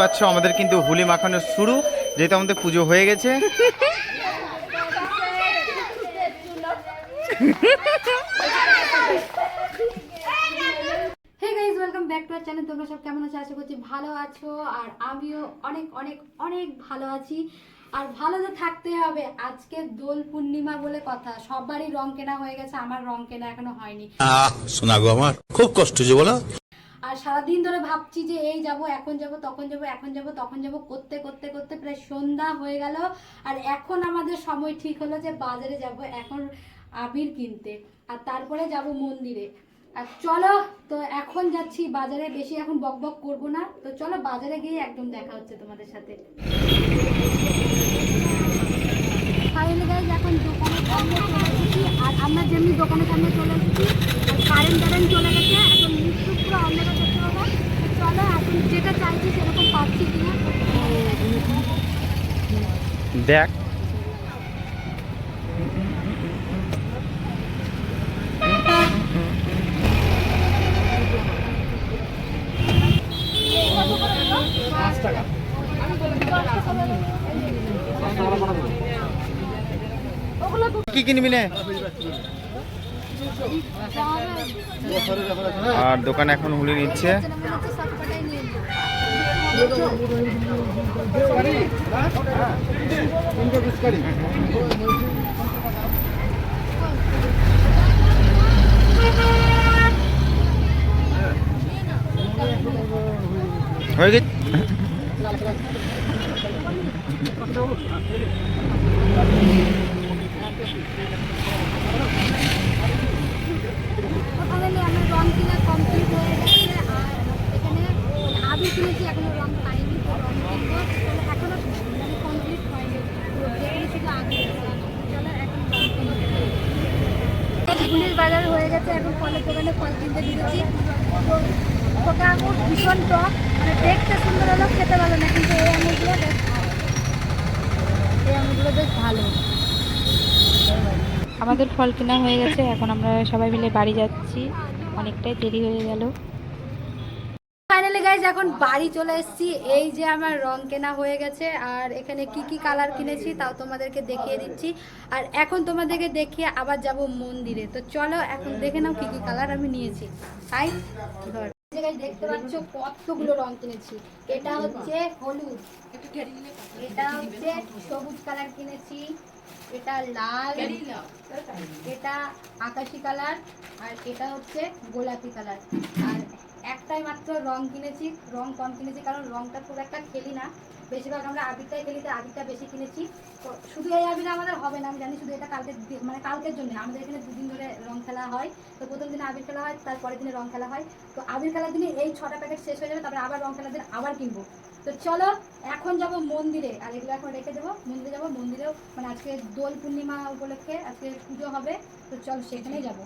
পাচ্ছ আমাদের কিন্তু হোলি মাখানোর শুরু যেহেতু আমাদের পুজো হয়ে গেছে। ব্যাক টু আর চ্যানেল তোমরা সব কেমন আছো? আশা করছি ভালো আছো আর আমিও অনেক অনেক অনেক ভালো আছি। আর ভালো তো থাকতে হবে। আজকে দোল পূর্ণিমা বলে কথা। সবারই রং কেনা হয়ে গেছে আমার রং কেনা এখনও হয়নি। আমার। খুব কষ্ট যে বলো। আর সারাদিন ধরে ভাবছি যে এই যাব, এখন যাব, তখন যাব, এখন যাব, তখন যাব, করতে করতে করতে প্রায় সন্ধ্যা হয়ে গেল। আর এখন আমাদের সময় ঠিক হলো যে বাজারে যাব এখন আবির কিনতে, আর তারপরে যাব মন্দিরে। আর চলো, তো এখন যাচ্ছি বাজারে, বেশি এখন বক বক করব না। তো চলো বাজারে গিয়ে একদম দেখা হচ্ছে তোমাদের সাথে। এখন এসেছি। আর আমরা যেমনি দোকানের সামনে চলে এসেছি কারেন্ট টারেন্ট চলে গেছে, এখন নিশ্চয় পুরো অন্ধকার করতে হবে। চলো এখন যেটা চাইছি সেরকম পাচ্ছি কিনা। দেখ। কি কিনবি নে? আর দোকান এখন হুলি নিচ্ছে হয়ে গেছে ফাইনালি আমার রং কিনা কমপ্লিট হয়ে গেছে আর এখানে আবি কিনেছি এখনও রং পাইনি তো রং কিনবো তাহলে এখনও মানে কমপ্লিট হয়নি তো যেখানে শুধু আগে চলো এখন রং কিনবো পুলিশ বাজার হয়ে গেছে এখন ফলের দোকানে তো ওটা আঙুর ভীষণ টক মানে দেখতে সুন্দর হলো খেতে ভালো না, কিন্তু এই আঙুরগুলো বেশ এই আঙুরগুলো বেশ ভালো। আমাদের ফল কেনা হয়ে গেছে, এখন আমরা সবাই মিলে বাড়ি যাচ্ছি। অনেকটাই দেরি হয়ে গেল। ফাইনালি গাইজ এখন বাড়ি চলে এসেছি। এই যে আমার রং কেনা হয়ে গেছে, আর এখানে কি কি কালার কিনেছি তাও তোমাদেরকে দেখিয়ে দিচ্ছি। আর এখন তোমাদেরকে দেখিয়ে আবার যাব মন্দিরে। তো চলো, এখন দেখে নাও কি কি কালার আমি নিয়েছি। তাই দেখতে পাচ্ছ কতগুলো রং কিনেছি। এটা হচ্ছে হলুদ, এটা হচ্ছে সবুজ কালার কিনেছি, এটা লাল, এটা আকাশি কালার আর এটা হচ্ছে গোলাপি কালার আর একটাই মাত্র রং কিনেছি, রং কম কিনেছি, কারণ রংটা খুব একটা খেলি না। বেশিরভাগ আমরা আবিরটাই খেলি তো আবিরটা বেশি কিনেছি। তো শুধু এই আবির আমাদের হবে না, আমি জানি শুধু এটা কালকে মানে কালকের জন্য, আমাদের এখানে দুদিন ধরে রং খেলা হয়। তো প্রথম দিনে আবির খেলা হয়, তারপরের দিনে রং খেলা হয়। তো আবির খেলার দিনে এই ছটা প্যাকেট শেষ হয়ে যাবে, তারপরে আবার রং খেলার দিন আবার কিনবো। তো চলো, এখন যাব মন্দিরে। আর এগুলো এখন রেখে দেবো, মন্দিরে যাব, মন্দিরেও মানে আজকে দোল পূর্ণিমা উপলক্ষে আজকে পুজো হবে। তো চল, সেখানেই যাব।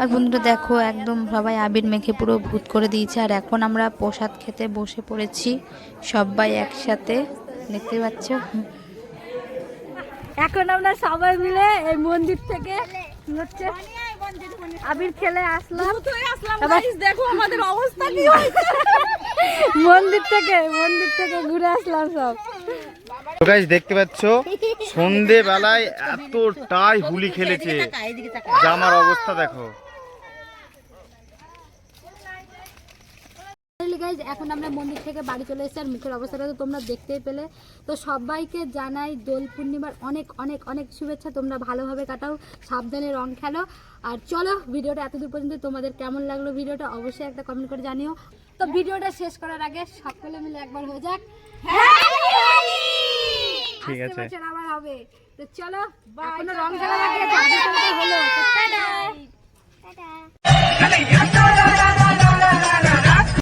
আর বন্ধুরা দেখো একদম সবাই আবির মেখে পুরো ভূত করে দিয়েছে। আর এখন আমরা প্রসাদ খেতে বসে পড়েছি সবাই একসাথে। দেখতে পাচ্ছ? এখন আমরা সবাই মিলে এই মন্দির থেকে হচ্ছে আবির খেলে আসলাম। দেখো আমাদের অবস্থা কি মন্দির থেকে মন্দির থেকে ঘুরে আসলাম সব। তো গাইজ দেখতে পাচ্ছ সন্ধে বেলায় এতটাই হুলি খেলেছে। জামার অবস্থা দেখো। গাইজ এখন আমরা মন্দির থেকে বাড়ি চলে এসেছি আর মুখের অবস্থাটা তো তোমরা দেখতেই পেলে। তো সবাইকে জানাই দোল পূর্ণিমার অনেক অনেক অনেক শুভেচ্ছা তোমরা ভালোভাবে কাটাও সাবধানে রং খেলো। আর চলো ভিডিওটা এতদূর পর্যন্ত তোমাদের কেমন লাগল ভিডিওটা অবশ্যই একটা কমেন্ট করে জানিও। তো ভিডিওটা শেষ করার আগে সকলে মিলে একবার হয়ে যাক। ঠিক আছে। আবার হবে। তো চলো রং খেলা হলো। টাটা।